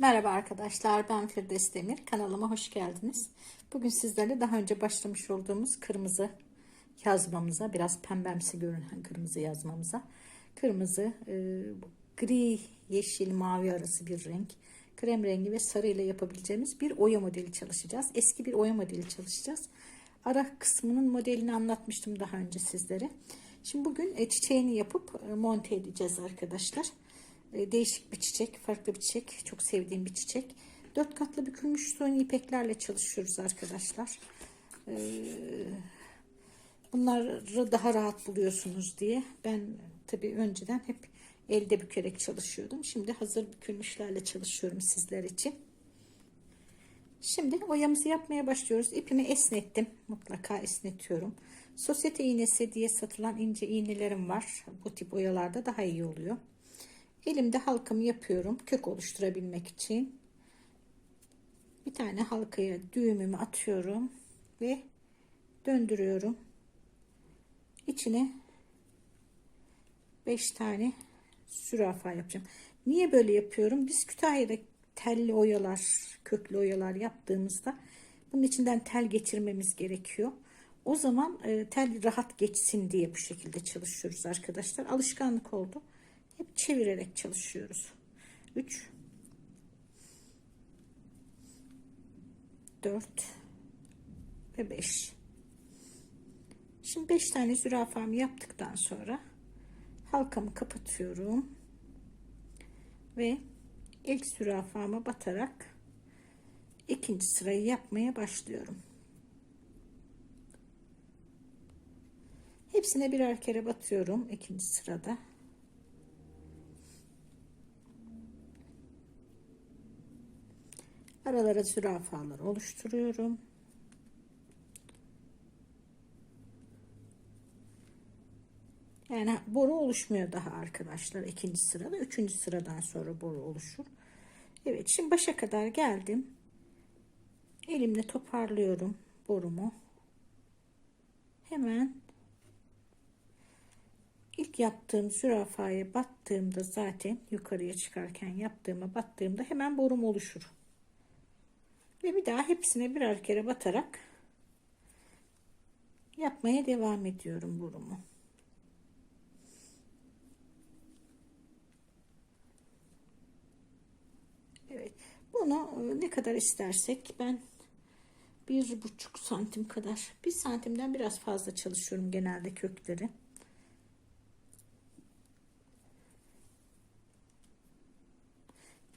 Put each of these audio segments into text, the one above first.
Merhaba arkadaşlar ben Firdevs Demir kanalıma hoş geldiniz. Bugün sizlerle daha önce başlamış olduğumuz kırmızı yazmamıza biraz pembemsi görünen kırmızı yazmamıza kırmızı e, gri yeşil mavi arası bir renk krem rengi ve sarı ile yapabileceğimiz bir oya modeli çalışacağız. Eski bir oya modeli çalışacağız. Ara kısmının modelini anlatmıştım daha önce sizlere. Şimdi bugün e, çiçeğini yapıp e, monte edeceğiz arkadaşlar. E, değişik bir çiçek, farklı bir çiçek. Çok sevdiğim bir çiçek. Dört katlı bükülmüş suni ipeklerle çalışıyoruz arkadaşlar. E, bunları daha rahat buluyorsunuz diye. Ben tabii önceden hep elde bükerek çalışıyordum. Şimdi hazır bükülmüşlerle çalışıyorum sizler için. Şimdi oyamızı yapmaya başlıyoruz. İpimi esnettim. Mutlaka esnetiyorum. Sosyete iğnesi diye satılan ince iğnelerim var. Bu tip oyalarda daha iyi oluyor. Elimde halkamı yapıyorum kök oluşturabilmek için. Bir tane halkaya düğümümü atıyorum ve döndürüyorum. İçine 5 tane zürafa yapacağım. Niye böyle yapıyorum? Biz Kütahya'da telli oyalar, köklü oyalar yaptığımızda bunun içinden tel geçirmemiz gerekiyor. O zaman e, tel rahat geçsin diye bu şekilde çalışıyoruz arkadaşlar. Alışkanlık oldu. Hep çevirerek çalışıyoruz. 3 4 ve 5 Şimdi 5 tane zürafamı yaptıktan sonra halkamı kapatıyorum ve ilk zürafama batarak ikinci sırayı yapmaya başlıyorum. Hepsine birer kere batıyorum ikinci sırada. Aralara zürafalar oluşturuyorum. Yani boru oluşmuyor daha arkadaşlar ikinci sırada. Üçüncü sıradan sonra boru oluşur. Evet şimdi başa kadar geldim. Elimle toparlıyorum borumu. Hemen ilk yaptığım zürafaya battığımda zaten yukarıya çıkarken yaptığıma battığımda hemen borum oluşur. Ve bir daha hepsine birer kere batarak yapmaya devam ediyorum borumu. Evet. Bunu e, ne kadar istersek ben bir buçuk santim kadar bir santimden biraz fazla çalışıyorum genelde kökleri.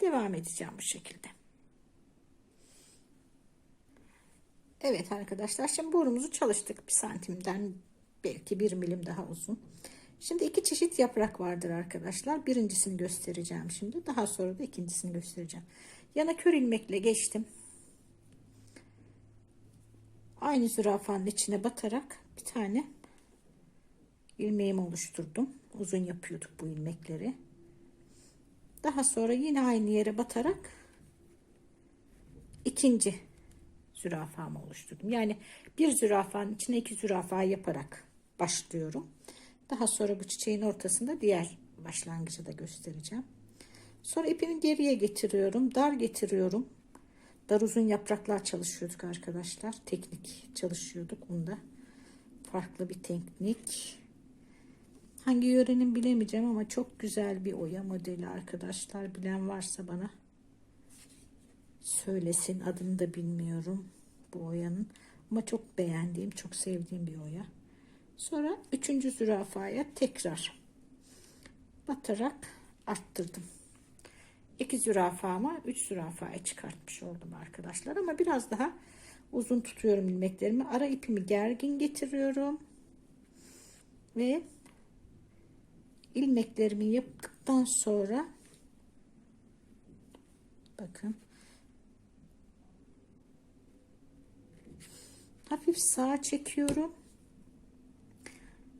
Devam edeceğim bu şekilde. Evet arkadaşlar şimdi borumuzu çalıştık bir santimden belki bir milim daha uzun. Şimdi iki çeşit yaprak vardır arkadaşlar. Birincisini göstereceğim şimdi. Daha sonra da ikincisini göstereceğim. Yana kör ilmekle geçtim. Aynı zürafanın içine batarak bir tane ilmeğimi oluşturdum. Uzun yapıyorduk bu ilmekleri. Daha sonra yine aynı yere batarak ikinci zürafamı oluşturdum. Yani bir zürafanın içine iki zürafa yaparak başlıyorum. Daha sonra bu çiçeğin ortasında diğer başlangıcı da göstereceğim. Sonra ipimi geriye getiriyorum. Dar getiriyorum. Dar uzun yapraklar çalışıyorduk arkadaşlar. Teknik çalışıyorduk bunda. Farklı bir teknik. Hangi yörenin bilemeyeceğim ama çok güzel bir oya modeli arkadaşlar. Bilen varsa bana söylesin. Adını da bilmiyorum bu oyanın. Ama çok beğendiğim, çok sevdiğim bir oya. Sonra üçüncü zürafaya tekrar batarak arttırdım. İki zürafama üç zürafaya çıkartmış oldum arkadaşlar. Ama biraz daha uzun tutuyorum ilmeklerimi. Ara ipimi gergin getiriyorum. Ve ilmeklerimi yaptıktan sonra bakın hafif sağa çekiyorum.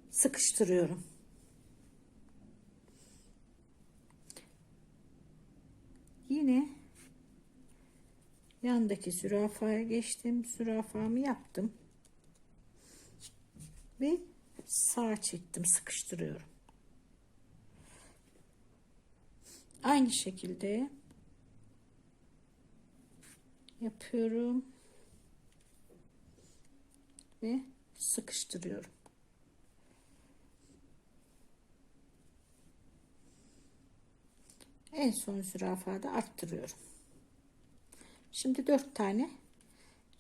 Sıkıştırıyorum. Yine yandaki zürafaya geçtim. Zürafamı yaptım. Ve sağa çektim. Sıkıştırıyorum. Aynı şekilde yapıyorum ve sıkıştırıyorum. En son zürafada arttırıyorum. Şimdi dört tane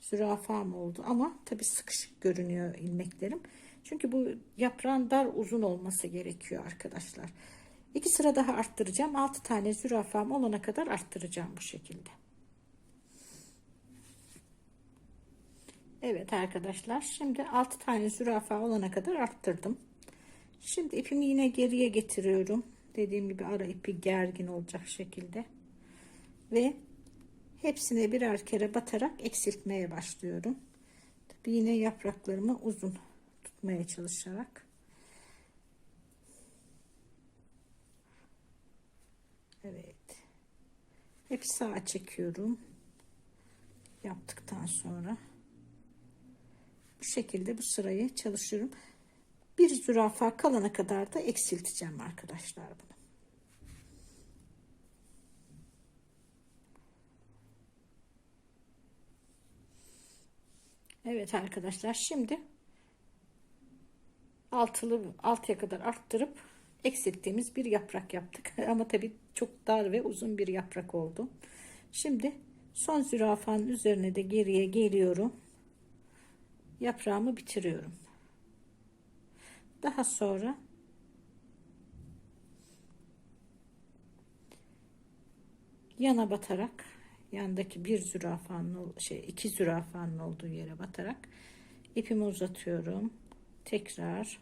zürafam oldu ama tabi sıkışık görünüyor ilmeklerim. Çünkü bu yaprağın dar uzun olması gerekiyor arkadaşlar. İki sıra daha arttıracağım. Altı tane zürafam olana kadar arttıracağım bu şekilde. Evet arkadaşlar şimdi 6 tane zürafa olana kadar arttırdım. Şimdi ipimi yine geriye getiriyorum. Dediğim gibi ara ipi gergin olacak şekilde. Ve hepsine birer kere batarak eksiltmeye başlıyorum. Tabii yine yapraklarımı uzun tutmaya çalışarak. Evet. Hep sağa çekiyorum. Yaptıktan sonra bu şekilde bu sırayı çalışıyorum. Bir zürafa kalana kadar da eksilteceğim arkadaşlar bunu. Evet arkadaşlar şimdi altılı altıya kadar arttırıp eksilttiğimiz bir yaprak yaptık. Ama tabi çok dar ve uzun bir yaprak oldu. Şimdi son zürafanın üzerine de geriye geliyorum yaprağımı bitiriyorum. Daha sonra yana batarak yandaki bir zürafanın şey iki zürafanın olduğu yere batarak ipimi uzatıyorum. Tekrar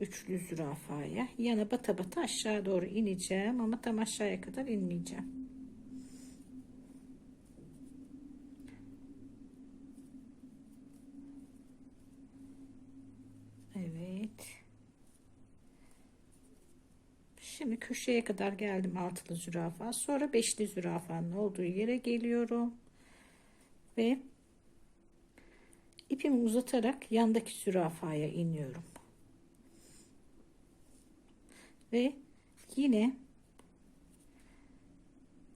üçlü zürafaya yana bata bata aşağı doğru ineceğim ama tam aşağıya kadar inmeyeceğim. Şimdi köşeye kadar geldim altılı zürafa. Sonra beşli zürafanın olduğu yere geliyorum. Ve ipimi uzatarak yandaki zürafaya iniyorum. Ve yine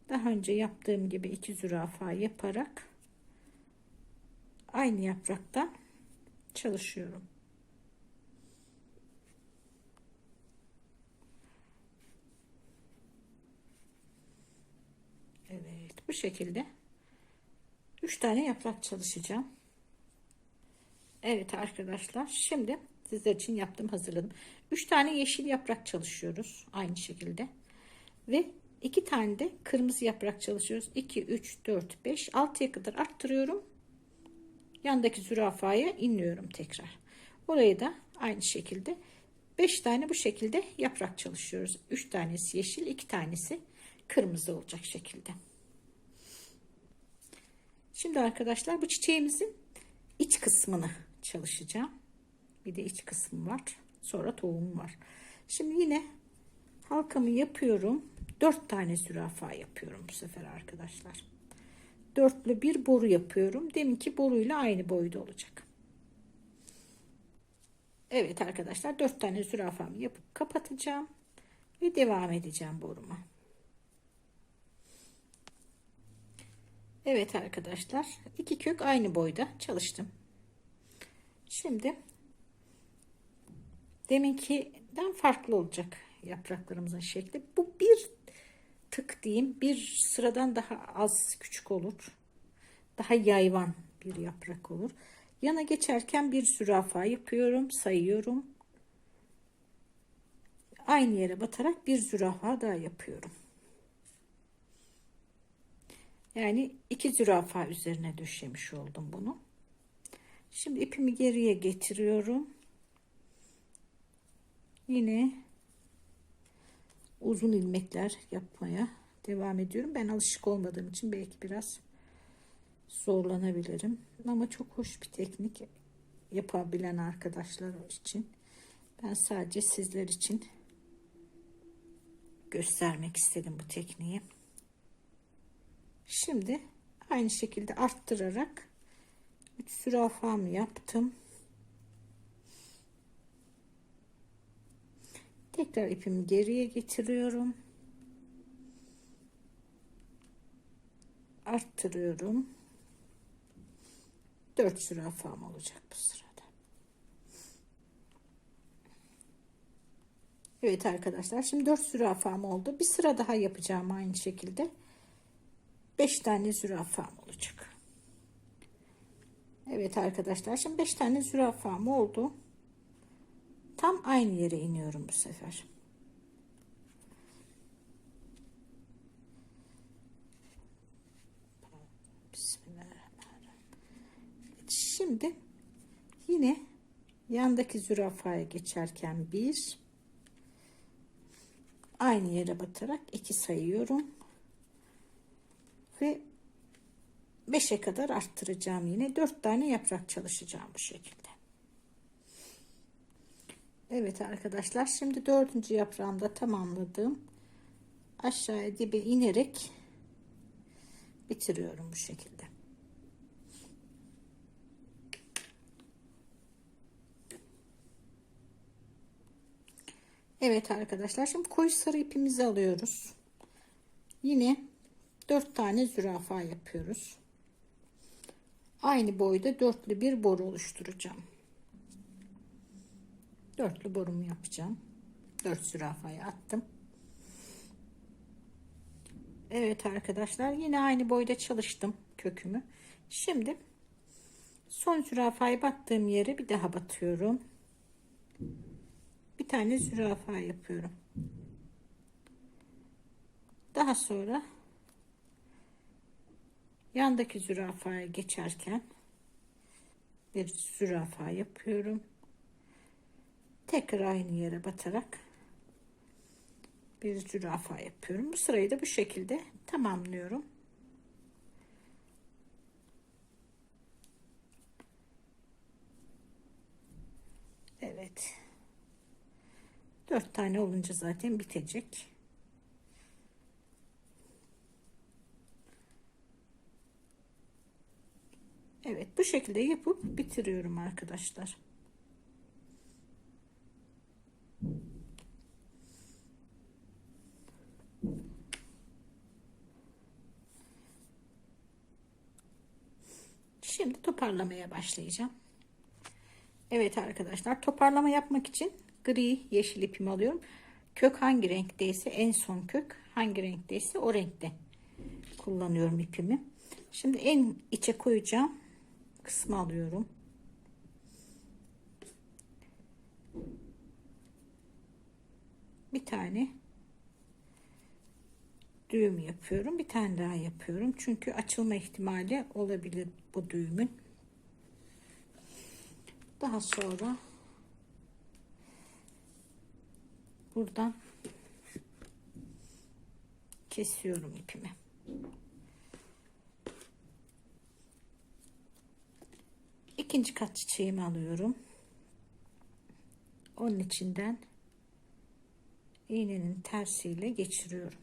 daha önce yaptığım gibi iki zürafa yaparak aynı yapraktan çalışıyorum. Evet bu şekilde 3 tane yaprak çalışacağım. Evet arkadaşlar şimdi sizler için yaptım hazırladım. 3 tane yeşil yaprak çalışıyoruz aynı şekilde. Ve 2 tane de kırmızı yaprak çalışıyoruz. 2 3 4 5 6'ya kadar arttırıyorum. Yandaki zürafaya iniyorum tekrar. Orayı da aynı şekilde 5 tane bu şekilde yaprak çalışıyoruz. 3 tanesi yeşil, 2 tanesi kırmızı olacak şekilde. Şimdi arkadaşlar bu çiçeğimizin iç kısmını çalışacağım. Bir de iç kısmı var. Sonra tohum var. Şimdi yine halkamı yapıyorum. Dört tane zürafa yapıyorum bu sefer arkadaşlar. Dörtlü bir boru yapıyorum. Deminki boruyla aynı boyda olacak. Evet arkadaşlar dört tane zürafamı yapıp kapatacağım. Ve devam edeceğim boruma. Evet arkadaşlar iki kök aynı boyda çalıştım. Şimdi deminkiden farklı olacak yapraklarımızın şekli. Bu bir tık diyeyim bir sıradan daha az küçük olur. Daha yayvan bir yaprak olur. Yana geçerken bir zürafa yapıyorum, sayıyorum. Aynı yere batarak bir zürafa daha yapıyorum. Yani iki zürafa üzerine döşemiş oldum bunu. Şimdi ipimi geriye getiriyorum. Yine uzun ilmekler yapmaya devam ediyorum. Ben alışık olmadığım için belki biraz zorlanabilirim. Ama çok hoş bir teknik yapabilen arkadaşlar için. Ben sadece sizler için göstermek istedim bu tekniği. Şimdi aynı şekilde arttırarak 3 zürafamı yaptım. Tekrar ipimi geriye getiriyorum. arttırıyorum. 4 zürafam olacak bu sırada. Evet arkadaşlar şimdi 4 zürafam oldu. Bir sıra daha yapacağım aynı şekilde. 5 tane zürafam olacak. Evet arkadaşlar şimdi 5 tane zürafam oldu. Tam aynı yere iniyorum bu sefer. Şimdi yine yandaki zürafaya geçerken bir aynı yere batarak iki sayıyorum ve 5'e kadar arttıracağım yine. 4 tane yaprak çalışacağım bu şekilde. Evet arkadaşlar şimdi dördüncü yaprağımda tamamladım. Aşağıya dibe inerek bitiriyorum bu şekilde. Evet arkadaşlar şimdi koyu sarı ipimizi alıyoruz. Yine 4 tane zürafa yapıyoruz. Aynı boyda dörtlü bir boru oluşturacağım. Dörtlü borumu yapacağım. 4 zürafayı attım. Evet arkadaşlar yine aynı boyda çalıştım kökümü. Şimdi son zürafayı battığım yere bir daha batıyorum bir tane zürafa yapıyorum. Daha sonra yandaki zürafaya geçerken bir zürafa yapıyorum. Tekrar aynı yere batarak bir zürafa yapıyorum. Bu sırayı da bu şekilde tamamlıyorum. Evet. Dört tane olunca zaten bitecek. Evet bu şekilde yapıp bitiriyorum arkadaşlar. Şimdi toparlamaya başlayacağım. Evet arkadaşlar toparlama yapmak için gri yeşil ipimi alıyorum. Kök hangi renkteyse en son kök hangi renkteyse o renkte kullanıyorum ipimi. Şimdi en içe koyacağım kısmı alıyorum. Bir tane düğüm yapıyorum. Bir tane daha yapıyorum. Çünkü açılma ihtimali olabilir bu düğümün. Daha sonra buradan kesiyorum ipimi. İkinci kat çiçeğimi alıyorum. Onun içinden iğnenin tersiyle geçiriyorum.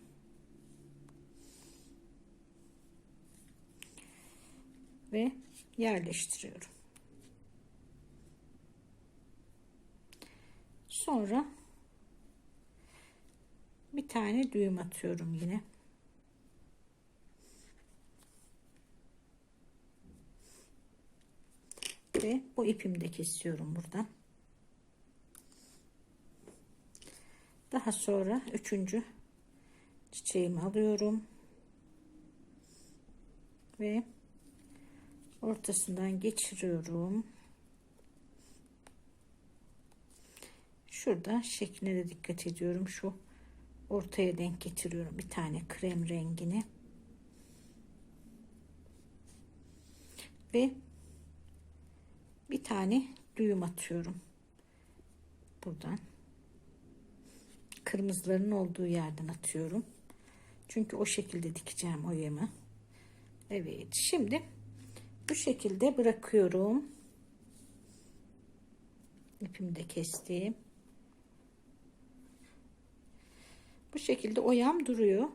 Ve yerleştiriyorum. Sonra bir tane düğüm atıyorum yine. Ve bu ipimi de kesiyorum buradan. Daha sonra üçüncü çiçeğimi alıyorum. Ve ortasından geçiriyorum. Şurada şekline de dikkat ediyorum. Şu ortaya denk getiriyorum bir tane krem rengini ve bir tane düğüm atıyorum. Buradan. Kırmızıların olduğu yerden atıyorum. Çünkü o şekilde dikeceğim oyamı evet şimdi bu şekilde bırakıyorum. İpimi de kestim. Bu şekilde oyam duruyor.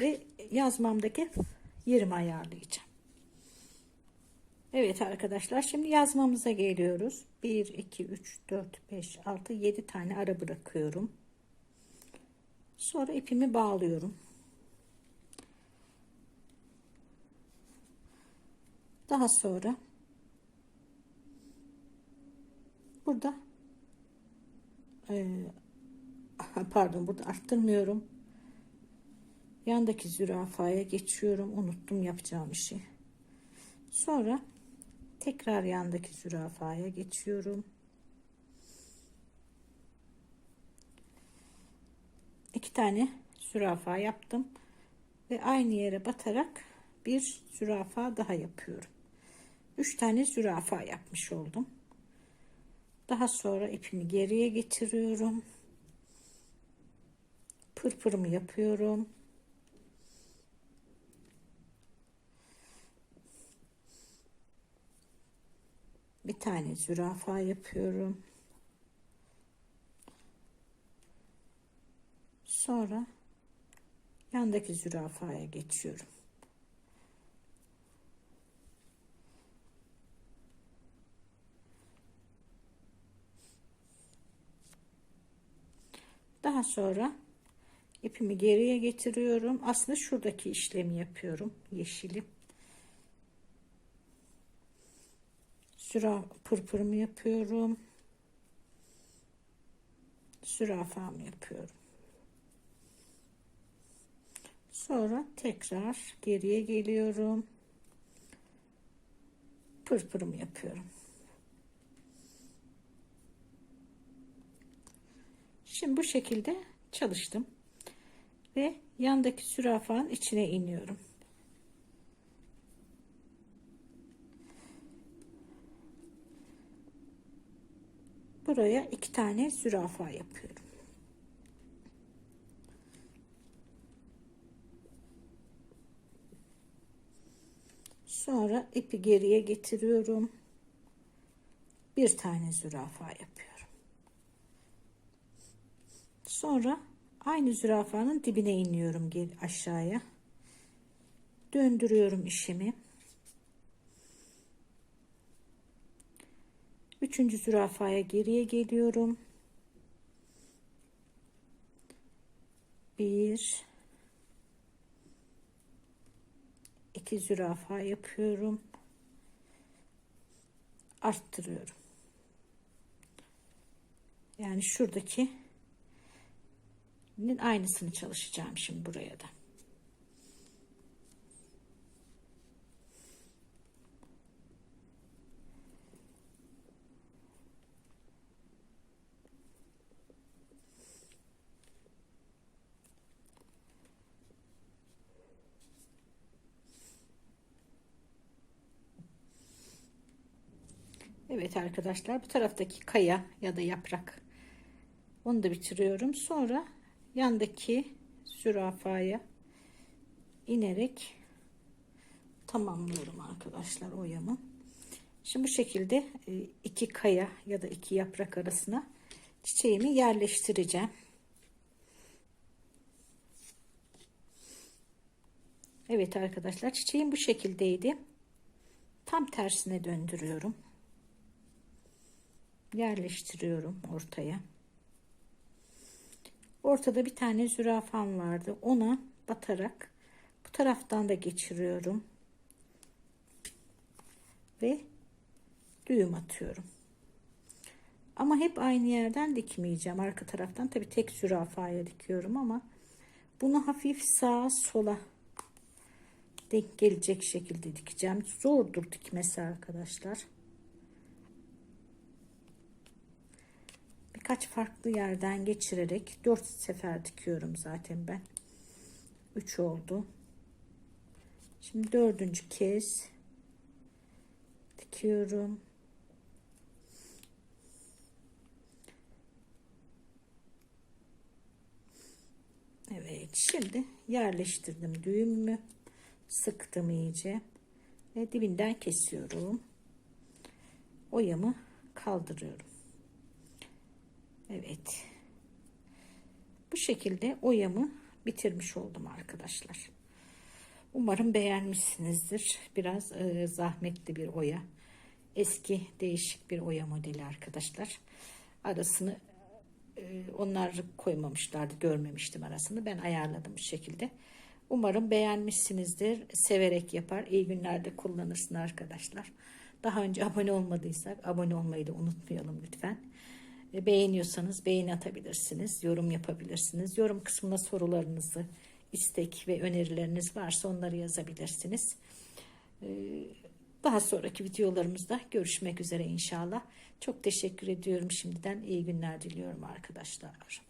Ve yazmamdaki yerimi ayarlayacağım. Evet arkadaşlar şimdi yazmamıza geliyoruz. 1, 2, 3, 4, 5, 6, 7 tane ara bırakıyorum. Sonra ipimi bağlıyorum. Daha sonra burada e, pardon burada arttırmıyorum. Yandaki zürafaya geçiyorum. Unuttum yapacağım işi. Sonra tekrar yandaki zürafaya geçiyorum. iki tane zürafa yaptım ve aynı yere batarak bir zürafa daha yapıyorum. Üç tane zürafa yapmış oldum. Daha sonra ipimi geriye getiriyorum. Pırpırımı yapıyorum. Bir tane zürafa yapıyorum. Sonra yandaki zürafaya geçiyorum. Daha sonra ipimi geriye getiriyorum. Aslında şuradaki işlemi yapıyorum. Yeşilim. Süra pırpırımı yapıyorum. Zürafamı yapıyorum. Sonra tekrar geriye geliyorum. Pırpırımı yapıyorum. Şimdi bu şekilde çalıştım. Ve yandaki zürafanın içine iniyorum. Buraya iki tane zürafa yapıyorum. Sonra ipi geriye getiriyorum. Bir tane zürafa yapıyorum. Sonra aynı zürafanın dibine iniyorum aşağıya. Döndürüyorum işimi. Üçüncü zürafaya geriye geliyorum. Bir, iki zürafa yapıyorum. Arttırıyorum. Yani şuradaki aynısını çalışacağım şimdi buraya da. Evet arkadaşlar bu taraftaki kaya ya da yaprak onu da bitiriyorum. Sonra yandaki zürafaya inerek tamamlıyorum arkadaşlar oyamı. Şimdi bu şekilde e, iki kaya ya da iki yaprak arasına çiçeğimi yerleştireceğim. Evet arkadaşlar çiçeğim bu şekildeydi. Tam tersine döndürüyorum yerleştiriyorum ortaya. Ortada bir tane zürafam vardı. Ona batarak bu taraftan da geçiriyorum. Ve düğüm atıyorum. Ama hep aynı yerden dikmeyeceğim. Arka taraftan tabi tek zürafaya dikiyorum ama bunu hafif sağa sola denk gelecek şekilde dikeceğim. Zordur dikmesi arkadaşlar. Birkaç farklı yerden geçirerek 4 sefer dikiyorum zaten ben. 3 oldu. Şimdi dördüncü kez dikiyorum. Evet şimdi yerleştirdim düğümümü sıktım iyice ve dibinden kesiyorum oyamı kaldırıyorum Evet. Bu şekilde oyamı bitirmiş oldum arkadaşlar. Umarım beğenmişsinizdir. Biraz e, zahmetli bir oya. Eski değişik bir oya modeli arkadaşlar. Arasını e, onlar koymamışlardı. Görmemiştim arasını. Ben ayarladım bu şekilde. Umarım beğenmişsinizdir. Severek yapar. İyi günlerde kullanırsın arkadaşlar. Daha önce abone olmadıysak abone olmayı da unutmayalım lütfen. E, Beğeniyorsanız beğeni atabilirsiniz. Yorum yapabilirsiniz. Yorum kısmına sorularınızı, istek ve önerileriniz varsa onları yazabilirsiniz. E, Daha sonraki videolarımızda görüşmek üzere inşallah. Çok teşekkür ediyorum şimdiden. İyi günler diliyorum arkadaşlar.